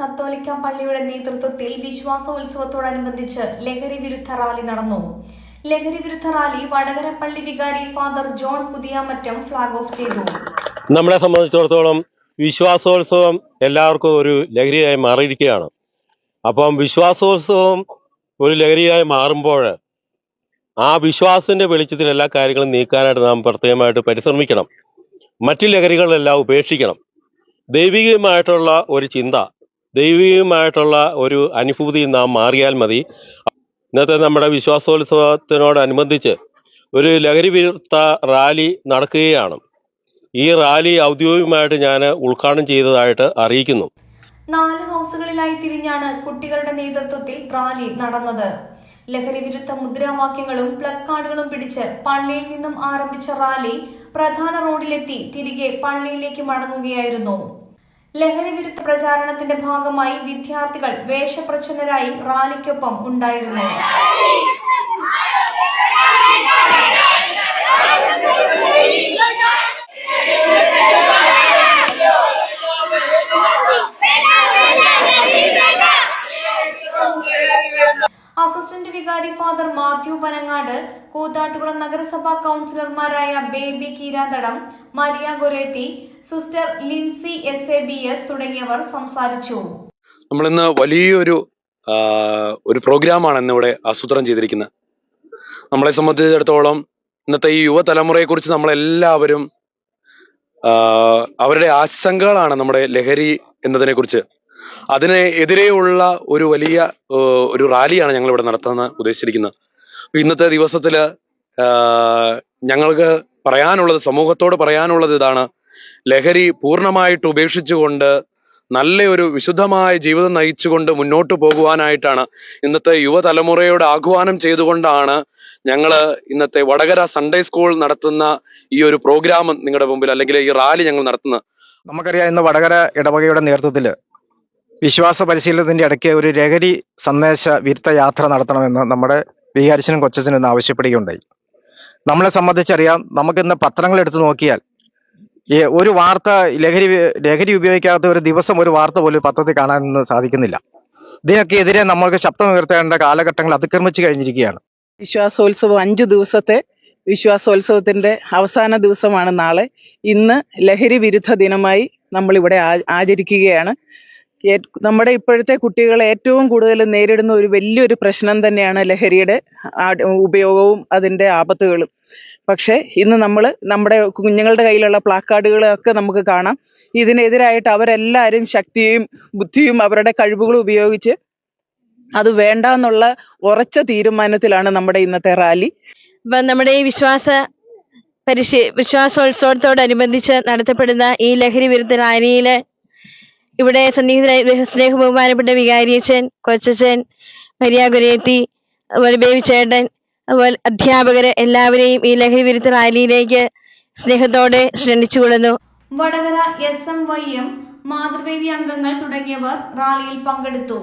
കത്തോലിക്ക പള്ളിയുടെ നേതൃത്വത്തിൽ വിശ്വാസോത്സവത്തോടനുബന്ധിച്ച് ലഹരി വിരുദ്ധ റാലി നടന്നു. ലഹരി വിരുദ്ധ റാലി വടകര പള്ളി വികാരി father John Puthiyamattam flag off ചെയ്തു. നമ്മളെ സംബന്ധിച്ചിടത്തോളം വിശ്വാസോത്സവം എല്ലാവർക്കും ഒരു ലഹരിയായി മാറിയിരിക്കുകയാണ്. അപ്പം വിശ്വാസോത്സവം ഒരു ലഹരിയായി മാറുമ്പോൾ ആ വിശ്വാസത്തിന്റെ വെളിച്ചത്തിൽ എല്ലാ കാര്യങ്ങളും നീക്കാനായിട്ട് നാം പ്രത്യേകമായിട്ട് പരിശ്രമിക്കണം. മറ്റു ലഹരികളെല്ലാം ഉപേക്ഷിക്കണം. ദൈവികമായിട്ടുള്ള ഒരു ചിന്ത ദൈവികമായിട്ടുള്ള ഒരു അനുഭൂതി നാം മാറിയാൽ മതി. ഇന്നത്തെ നമ്മുടെ വിശ്വാസോത്സവത്തിനോടനുബന്ധിച്ച് ഒരു ലഹരി വിരുദ്ധ റാലി നടക്കുകയാണ്. ഈ റാലി ഔദ്യോഗികമായിട്ട് ഞാൻ ഉദ്ഘാടനം ചെയ്തതായിട്ട് അറിയിക്കുന്നു. നാല് ഹൗസുകളിലായി തിരിഞ്ഞാണ് കുട്ടികളുടെ നേതൃത്വത്തിൽ റാലി നടന്നത്. ലഹരി വിരുദ്ധ മുദ്രാവാക്യങ്ങളും പ്ലക്കാർഡുകളും പിടിച്ച് പള്ളിയിൽ നിന്നും ആരംഭിച്ച റാലി പ്രധാന റോഡിലെത്തി തിരികെ പള്ളിയിലേക്ക് മടങ്ങുകയായിരുന്നു. ലഹരി വിരുദ്ധ പ്രചാരണത്തിന്റെ ഭാഗമായി വിദ്യാർത്ഥികൾ വേഷപ്രച്ഛന്നരായി റാലിക്കൊപ്പം ഉണ്ടായിരുന്നു. അസിസ്റ്റന്റ് വികാരി ഫാദർ മാത്യു പനങ്ങാട് കൂത്താട്ടുകുളം നഗരസഭാ കൗൺസിലർമാരായ Baby Keerathadam Maria Goretti sister Lincy S A B S തുടങ്ങിയവർ സംസാരിച്ചു. നമ്മളിന്ന് വലിയൊരു ഒരു പ്രോഗ്രാമാണ് ഇന്നിവിടെ ആസൂത്രണം ചെയ്തിരിക്കുന്നത്. നമ്മളെ സംബന്ധിച്ചിടത്തോളം ഇന്നത്തെ ഈ യുവതലമുറയെ കുറിച്ച് നമ്മളെല്ലാവരും അവരുടെ ആശങ്കകളാണ് നമ്മുടെ ലഹരി എന്നതിനെ കുറിച്ച് അതിനെ എതിരെയുള്ള ഒരു വലിയ ഒരു റാലിയാണ് ഞങ്ങൾ ഇവിടെ നടത്താൻ ഉദ്ദേശിച്ചിരിക്കുന്നത്. ഇന്നത്തെ ദിവസത്തിൽ ഞങ്ങൾക്ക് പറയാനുള്ളത് സമൂഹത്തോട് പറയാനുള്ളത് ഇതാണ്. ലഹരി പൂർണമായിട്ട് ഉപേക്ഷിച്ചുകൊണ്ട് നല്ലൊരു വിശുദ്ധമായ ജീവിതം നയിച്ചുകൊണ്ട് മുന്നോട്ട് പോകുവാനായിട്ടാണ് ഇന്നത്തെ യുവതലമുറയോട് ആഹ്വാനം ചെയ്തുകൊണ്ടാണ് ഞങ്ങൾ ഇന്നത്തെ വടകര സൺഡേ സ്കൂൾ നടത്തുന്ന ഈ ഒരു പ്രോഗ്രാം നിങ്ങളുടെ മുമ്പിൽ അല്ലെങ്കിൽ ഈ റാലി ഞങ്ങൾ നടത്തുന്നത്. നമുക്കറിയാം ഇന്ന് വടകര ഇടവകയുടെ നേതൃത്വത്തിൽ വിശ്വാസ പരിശീലനത്തിന്റെ ഇടയ്ക്ക് ഒരു ലഹരി സന്ദേശ വിരുദ്ധ യാത്ര നടത്തണമെന്ന് നമ്മുടെ വികാരിച്ചനും ഇന്ന് ആവശ്യപ്പെടുകയുണ്ടായി. നമ്മളെ സംബന്ധിച്ചറിയാം നമുക്കിന്ന് പത്രങ്ങൾ എടുത്തു നോക്കിയാൽ ഒരു വാർത്ത ലഹരി ലഹരി ഉപയോഗിക്കാത്ത ഒരു ദിവസം ഒരു വാർത്ത പോലും പത്രത്തിൽ കാണാൻ സാധിക്കുന്നില്ല. ഇതിനൊക്കെ എതിരെ നമ്മൾക്ക് ശബ്ദം ഉയർത്തേണ്ട കാലഘട്ടങ്ങൾ അതിക്രമിച്ചു കഴിഞ്ഞിരിക്കുകയാണ്. വിശ്വാസോത്സവം അഞ്ചു ദിവസത്തെ വിശ്വാസോത്സവത്തിന്റെ അവസാന ദിവസമാണ് നാളെ. ഇന്ന് ലഹരി വിരുദ്ധ ദിനമായി നമ്മൾ ഇവിടെ ആചരിക്കുകയാണ്. നമ്മുടെ ഇപ്പോഴത്തെ കുട്ടികൾ ഏറ്റവും കൂടുതൽ നേരിടുന്ന ഒരു വലിയൊരു പ്രശ്നം തന്നെയാണ് ലഹരിയുടെ ഉപയോഗവും അതിന്റെ ആപത്തുകളും. പക്ഷേ ഇന്ന് നമ്മൾ നമ്മുടെ കുഞ്ഞുങ്ങളുടെ കയ്യിലുള്ള പ്ലാക്കാർഡുകളൊക്കെ നമുക്ക് കാണാം. ഇതിനെതിരായിട്ട് അവരെല്ലാവരും ശക്തിയും ബുദ്ധിയും അവരുടെ കഴിവുകളും ഉപയോഗിച്ച് അത് വേണ്ട എന്നുള്ള ഉറച്ച തീരുമാനത്തിലാണ് നമ്മുടെ ഇന്നത്തെ റാലി. നമ്മുടെ ഈ വിശ്വാസ പരിശീ വിശ്വാസോത്സവത്തോടനുബന്ധിച്ച് നടത്തപ്പെടുന്ന ഈ ലഹരി വിരുദ്ധ റാലിയിൽ ഇവിടെ സന്നിഹിതരായ സ്നേഹ ബഹുമാനപ്പെട്ട വികാരിയച്ചൻ കൊച്ചച്ചൻ മരിയ ഗുരേത്തി അതുപോലെ ബേബി ചേട്ടൻ അതുപോലെ അധ്യാപകര് എല്ലാവരെയും ഈ ലഹരി വിരുദ്ധ റാലിയിലേക്ക് സ്നേഹത്തോടെ ക്ഷണിച്ചുകൊള്ളുന്നു Vadakara S M Y M Mathruvedi അംഗങ്ങൾ തുടങ്ങിയവർ റാലിയിൽ പങ്കെടുത്തു.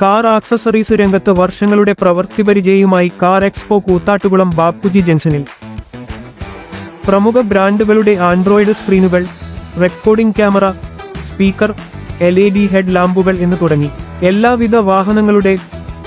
കാർ ആക്സസറീസ് രംഗത്ത് വർഷങ്ങളുടെ പ്രവൃത്തി പരിചയവുമായി കാർ എക്സ്പോ കൂത്താട്ടുകുളം ബാപ്പുജി ജംഗ്ഷനിൽ. പ്രമുഖ ബ്രാൻഡുകളുടെ Android സ്ക്രീനുകൾ recording camera speaker L E D head ലാമ്പുകൾ എന്ന് തുടങ്ങി. എല്ലാവിധ വാഹനങ്ങളുടെ